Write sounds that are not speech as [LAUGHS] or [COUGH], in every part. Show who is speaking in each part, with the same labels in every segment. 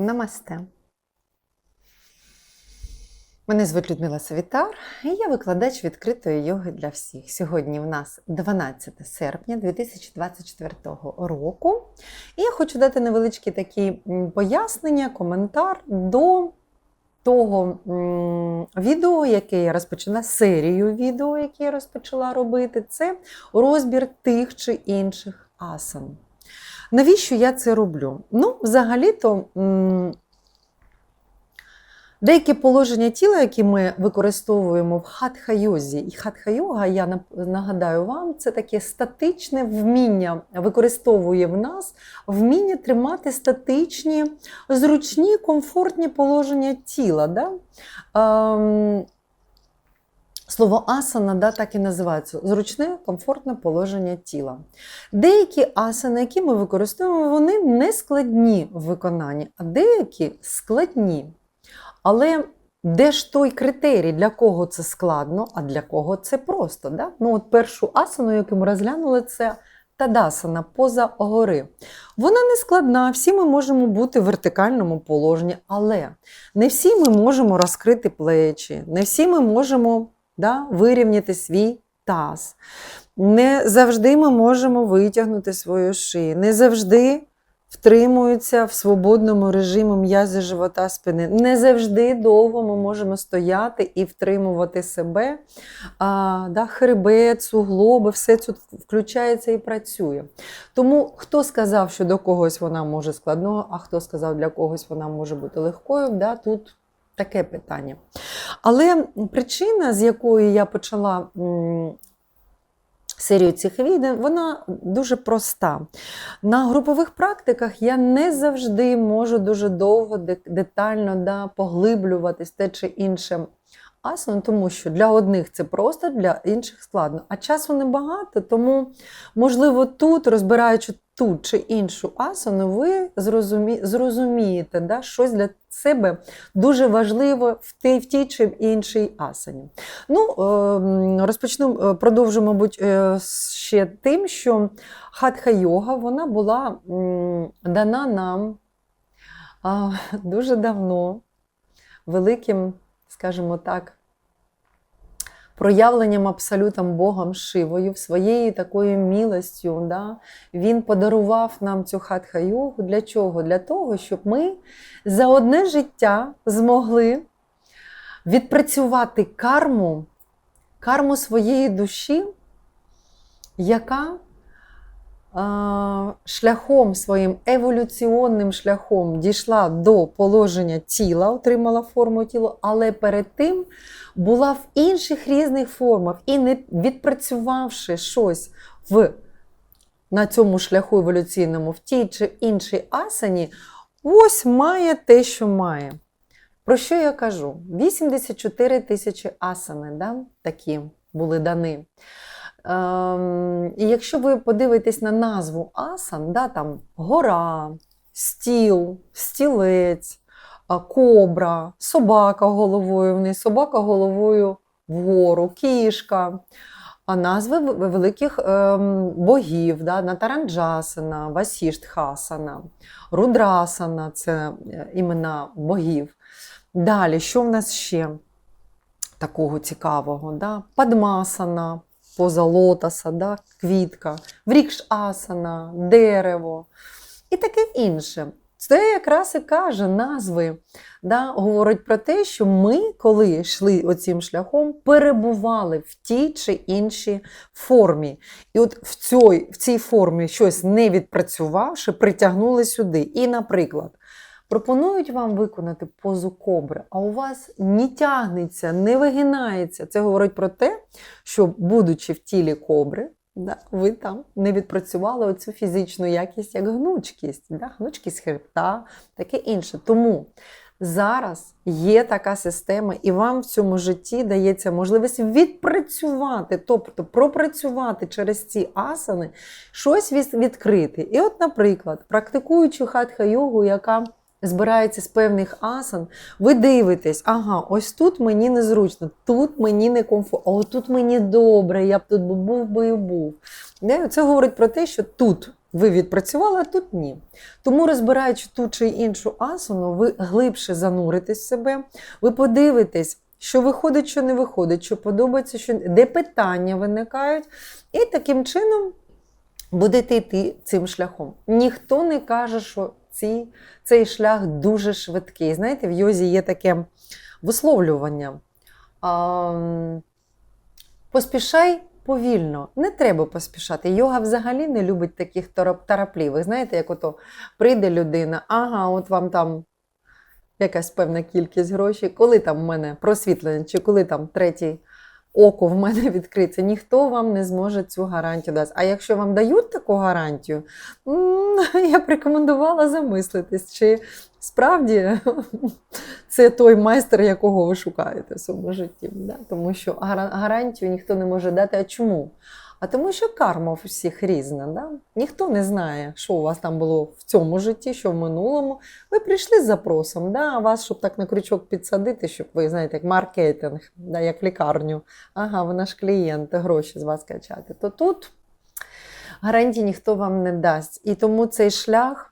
Speaker 1: Намасте. Мене звуть Людмила Савітар, і я викладач відкритої йоги для всіх. Сьогодні в нас 12 серпня 2024 року. І я хочу дати невеличкі такі пояснення, коментар до того відео, яке я розпочала, серію відео, яке я розпочала робити. Це розбір тих чи інших асан. Навіщо я це роблю? Ну, взагалі-то. Деякі положення тіла, які ми використовуємо в хатха-йозі, і хатха-йога, я нагадаю вам, це таке статичне вміння, використовує в нас вміння тримати статичні, зручні, комфортні положення тіла. Да? Слово асана да, так і називається зручне, комфортне положення тіла. Деякі асани, які ми використовуємо, вони не складні в виконанні, а деякі складні. Але де ж той критерій, для кого це складно, а для кого це просто? Да? Ну, от першу асану, яку ми розглянули, це тадасана, поза гори. Вона не складна, всі ми можемо бути в вертикальному положенні, але не всі ми можемо розкрити плечі, не всі ми можемо да, вирівняти свій таз. Не завжди ми можемо витягнути свою шию, не завжди втримуються в свободному режимі м'язи живота спини. Не завжди довго ми можемо стояти і втримувати себе. А, да, хребет, суглоби, все це включається і працює. Тому хто сказав, що до когось вона може складного, а хто сказав, для когось вона може бути легкою, да, тут таке питання. Але причина, з якої я почала серію цих відео, вона дуже проста. На групових практиках я не завжди можу дуже довго, детально да, поглиблюватись те чи інше асану, тому що для одних це просто, для інших складно. А часу небагато, тому, можливо, тут, розбираючи ту чи іншу асану, ви зрозумі, зрозумієте да, щось для себе дуже важливе в тій, в тій чи іншій асані. Ну, е, розпочну, е, продовжу, мабуть, е, ще тим, що хатха-йога вона була дана нам дуже давно великим, скажімо так, проявленням абсолютом Богом Шивою, своєю такою милостю. Да? Він подарував нам цю хатха-йогу. Для чого? Для того, щоб ми за одне життя змогли відпрацювати карму, карму своєї душі, яка шляхом своїм еволюціонним шляхом дійшла до положення тіла, отримала форму тіла, але перед тим була в інших різних формах і не відпрацювавши щось в, на цьому шляху еволюційному в тій чи іншій асані, ось має те, що має. Про що я кажу? 84 тисячі асани, да? такі були дані. Ем, і якщо ви подивитесь на назву асан, да, там гора, стіл, стілець, кобра, собака головою вниз, собака головою вгору, кішка. А назви великих ем, богів, да, Натаранджасана, Васіштхасана, Рудрасана це е, імена богів. Далі, що в нас ще такого цікавого? Да? Падмасана, поза лотоса, да? квітка, врікш-асана, дерево і таке інше. Це якраз і каже назви, да, говорить про те, що ми, коли йшли оцим шляхом, перебували в тій чи іншій формі. І от в цій, в цій формі щось не відпрацювавши, притягнули сюди. І, наприклад, пропонують вам виконати позу кобри, а у вас не тягнеться, не вигинається. Це говорить про те, що, будучи в тілі кобри, да, ви там не відпрацювали оцю фізичну якість, як гнучкість, да, гнучкість хребта, таке інше. Тому зараз є така система, і вам в цьому житті дається можливість відпрацювати, тобто пропрацювати через ці асани, щось відкрити. І от, наприклад, практикуючи хатха-йогу, яка збирається з певних асан, ви дивитесь, ага, ось тут мені незручно, тут мені не комфортно, от тут мені добре, я б тут був би і був. Це говорить про те, що тут ви відпрацювали, а тут ні. Тому, розбираючи ту чи іншу асану, ви глибше зануритесь в себе, ви подивитесь, що виходить, що не виходить, що подобається, що де питання виникають, і таким чином будете йти цим шляхом. Ніхто не каже, що ці, цей шлях дуже швидкий. Знаєте, в йозі є таке висловлювання. А, поспішай повільно, не треба поспішати. Йога взагалі не любить таких тарап- тараплівих. Знаєте, як ото прийде людина, ага, от вам там якась певна кількість грошей, коли там в мене просвітлення, чи коли там третій око в мене [LAUGHS] відкриться, ніхто вам не зможе цю гарантію дати. А якщо вам дають таку гарантію, [LAUGHS] я б рекомендувала замислитись, чи справді [LAUGHS] це той майстер, якого ви шукаєте в своєму житті. Тому що гарантію ніхто не може дати. А чому? А тому що карма у всіх різна. Да? Ніхто не знає, що у вас там було в цьому житті, що в минулому. Ви прийшли з запросом, да? а вас, щоб так на крючок підсадити, щоб ви знаєте, як маркетинг, да? як лікарню. Ага, ви наш клієнт, гроші з вас качати. То тут гарантій ніхто вам не дасть. І тому цей шлях.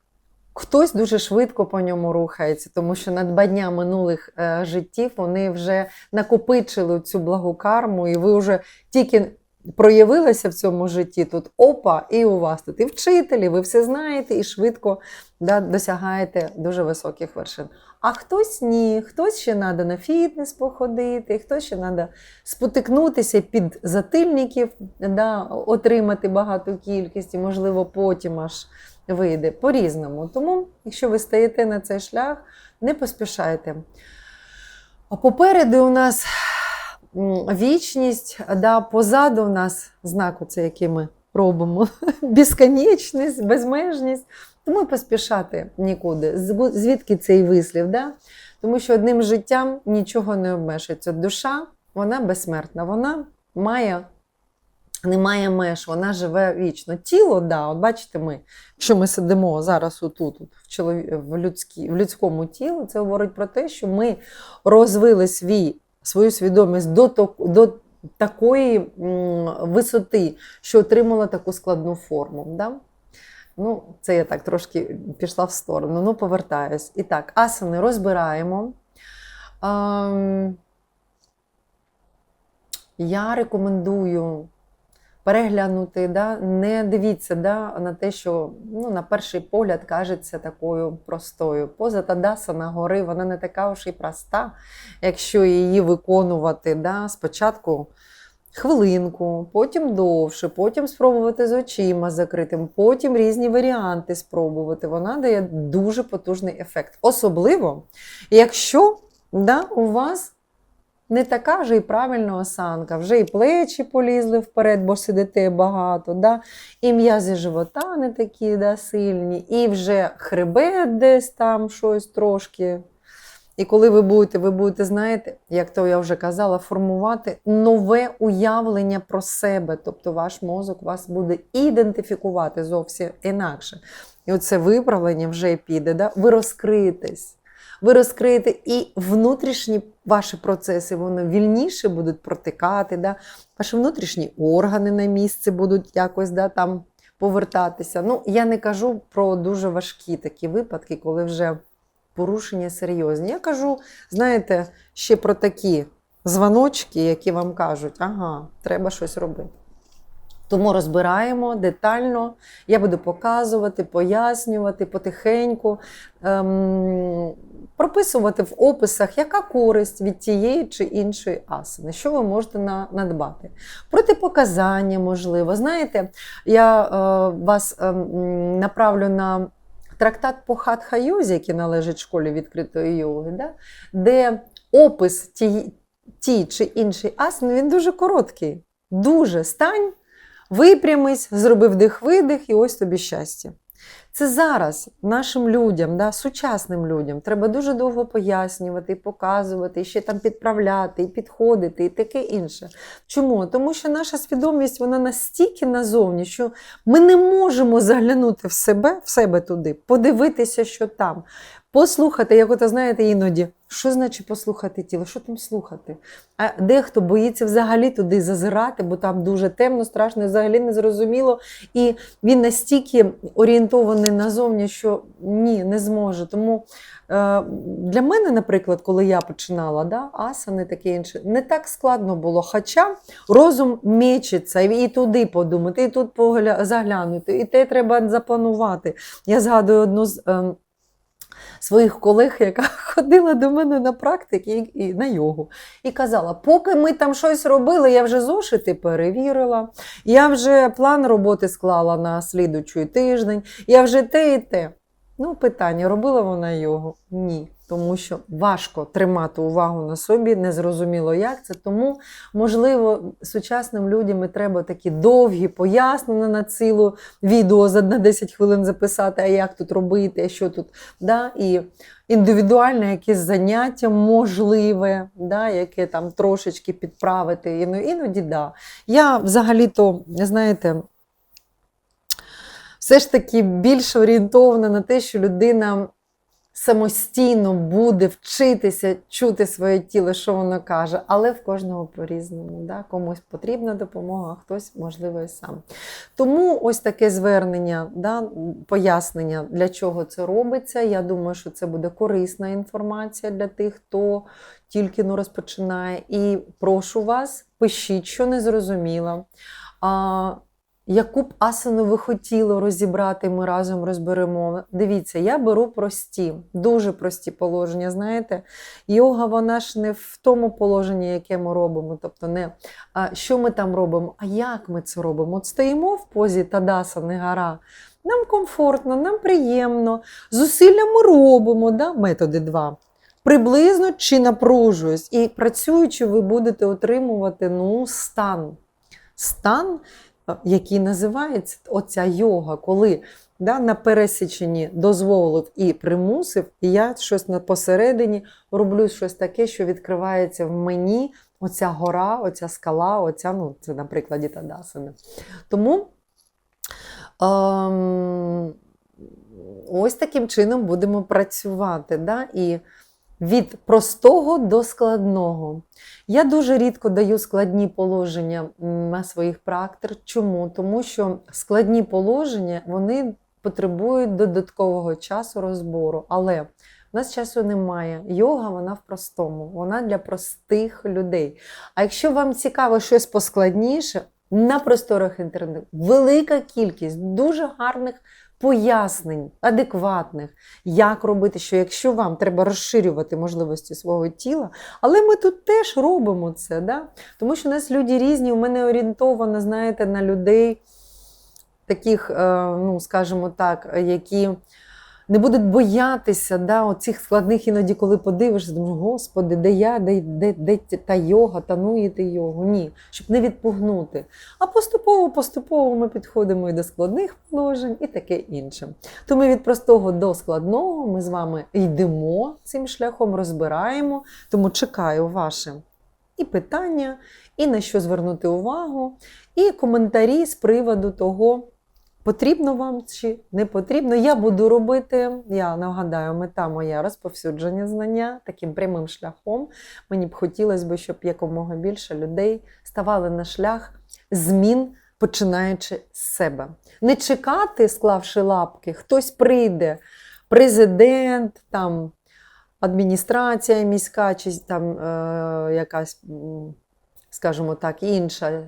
Speaker 1: Хтось дуже швидко по ньому рухається, тому що надбання минулих е, життів вони вже накопичили цю благу карму, і ви вже тільки проявилися в цьому житті тут опа, і у вас тут і вчителі, ви все знаєте, і швидко да, досягаєте дуже високих вершин. А хтось ні, хтось ще треба на фітнес походити, хтось ще треба спотикнутися під затильників, да, отримати багату кількість, і, можливо, потім аж вийде по-різному. Тому, якщо ви стаєте на цей шлях, не поспішайте. А попереду у нас вічність, да, позаду у нас знак, оце, який ми робимо, [LAUGHS] безконечність, безмежність. Тому поспішати нікуди. Звідки цей вислів? Да? Тому що одним життям нічого не обмежується. Душа, вона безсмертна, вона має, не має меж, вона живе вічно. Тіло, да, от бачите, ми, якщо ми сидимо зараз отут, от, в, чолові... в, людській... в людському тілі, це говорить про те, що ми розвили свій, свою свідомість до, до такої висоти, що отримала таку складну форму. Да? Ну, це я так трошки пішла в сторону. Ну, повертаюсь. І так, асани розбираємо. Я рекомендую переглянути, да? не дивіться да, на те, що ну, на перший погляд кажеться такою простою. Поза Тадасана гори, вона не така уж і проста, якщо її виконувати да, спочатку хвилинку, потім довше, потім спробувати з очима закритим, потім різні варіанти спробувати. Вона дає дуже потужний ефект. Особливо, якщо да, у вас не така вже і правильна осанка, вже і плечі полізли вперед, бо сидите багато, да? і м'язи живота не такі да, сильні, і вже хребет десь там щось трошки. І коли ви будете, ви будете, знаєте, як то я вже казала, формувати нове уявлення про себе. Тобто ваш мозок вас буде ідентифікувати зовсім інакше. І оце виправлення вже піде. Да? Ви розкриєтесь. Ви розкриєте і внутрішні ваші процеси, вони вільніше будуть протикати. Да? Ваші внутрішні органи на місце будуть якось да, там повертатися. Ну, я не кажу про дуже важкі такі випадки, коли вже порушення серйозні. Я кажу, знаєте, ще про такі дзвоночки, які вам кажуть, ага, треба щось робити. Тому розбираємо детально. Я буду показувати, пояснювати потихеньку, ем, прописувати в описах, яка користь від тієї чи іншої асани, що ви можете на, надбати. Протипоказання, можливо. Знаєте, я е, вас ем, направлю на трактат по хатха-йозі, який належить школі відкритої йоги, да? де опис ті, ті чи іншої асани, він дуже короткий. Дуже стань, випрямись, зробив дих-видих, і ось тобі щастя. Це зараз нашим людям, да, сучасним людям, треба дуже довго пояснювати, показувати, ще там підправляти, і підходити, і таке інше. Чому? Тому що наша свідомість вона настільки назовні, що ми не можемо заглянути в себе, в себе туди, подивитися, що там. Послухати, як ото знаєте, іноді, що значить послухати тіло? Що там слухати? А дехто боїться взагалі туди зазирати, бо там дуже темно, страшно, взагалі не зрозуміло. І він настільки орієнтований назовні, що ні, не зможе. Тому е, для мене, наприклад, коли я починала, да, асани, таке інше, не так складно було. Хоча розум мечиться, і туди подумати, і тут заглянути, і те треба запланувати. Я згадую одну з. Е, Своїх колег, яка [LAUGHS] ходила до мене на практики і, на йогу, і казала: поки ми там щось робили, я вже зошити перевірила, я вже план роботи склала на слідучий тиждень, я вже те і те. Ну, питання: робила вона йогу? Ні. Тому що важко тримати увагу на собі, незрозуміло, як це. Тому, можливо, сучасним людям і треба такі довгі пояснення на цілу відео за на 10 хвилин записати, а як тут робити, а що тут. Да? І індивідуальне якесь заняття можливе, да? яке там трошечки підправити. Іноді, іноді да. Я взагалі-то, знаєте, все ж таки більш орієнтована на те, що людина самостійно буде вчитися чути своє тіло, що воно каже, але в кожного по-різному. Да? Комусь потрібна допомога, а хтось, можливо, і сам. Тому ось таке звернення, да, пояснення, для чого це робиться. Я думаю, що це буде корисна інформація для тих, хто тільки ну, розпочинає. І прошу вас, пишіть, що не зрозуміло. Яку б асану ви хотіли розібрати, ми разом розберемо. Дивіться, я беру прості, дуже прості положення. Знаєте, йога вона ж не в тому положенні, яке ми робимо. Тобто, не а що ми там робимо, а як ми це робимо. От стоїмо в позі Тадаса, не гара. Нам комфортно, нам приємно. Зусилля робимо, да? методи два. Приблизно чи напружуюсь. І працюючи, ви будете отримувати ну, стан. Стан який називається оця йога, коли да, на пересіченні дозволив і примусив, і я щось на посередині роблю щось таке, що відкривається в мені оця гора, оця скала, оця, ну, це, на прикладі Тадасини. Тому ем, ось таким чином будемо працювати. Да? І від простого до складного. Я дуже рідко даю складні положення на своїх практиках. Чому? Тому що складні положення вони потребують додаткового часу розбору. Але в нас часу немає. Йога вона в простому, вона для простих людей. А якщо вам цікаво щось поскладніше, на просторах інтернету велика кількість дуже гарних пояснень, адекватних, як робити, що якщо вам треба розширювати можливості свого тіла, але ми тут теж робимо це, да? тому що у нас люди різні, у мене орієнтовано, знаєте, на людей, таких, е, ну, скажімо так, які не будуть боятися да, оцих складних іноді, коли подивишся, думаєш, Господи, де я, де де, де та йога, тануєте йогу? Ні, щоб не відпугнути. А поступово-поступово ми підходимо і до складних положень, і таке інше. Тому від простого до складного ми з вами йдемо цим шляхом, розбираємо. Тому чекаю ваше і питання, і на що звернути увагу, і коментарі з приводу того. Потрібно вам чи не потрібно, я буду робити. Я нагадаю, мета моя розповсюдження знання таким прямим шляхом. Мені б хотілося б, щоб якомога більше людей ставали на шлях змін, починаючи з себе. Не чекати, склавши лапки, хтось прийде, президент, там, адміністрація міська, чи там е, якась, скажімо так, інша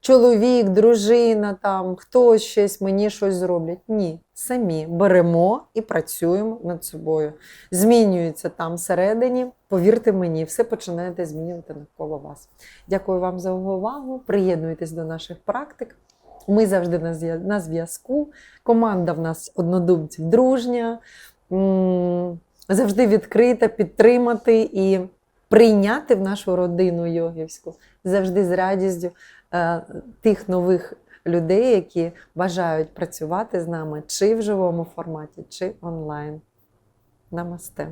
Speaker 1: чоловік, дружина, там хтось щось мені щось зроблять. Ні, самі беремо і працюємо над собою. Змінюється там всередині. Повірте мені, все починаєте змінювати навколо вас. Дякую вам за увагу. Приєднуйтесь до наших практик. Ми завжди на зв'язку. Команда в нас однодумців дружня, завжди відкрита, підтримати і прийняти в нашу родину йогівську завжди з радістю. Е, тих нових людей, які бажають працювати з нами чи в живому форматі, чи онлайн. Намасте.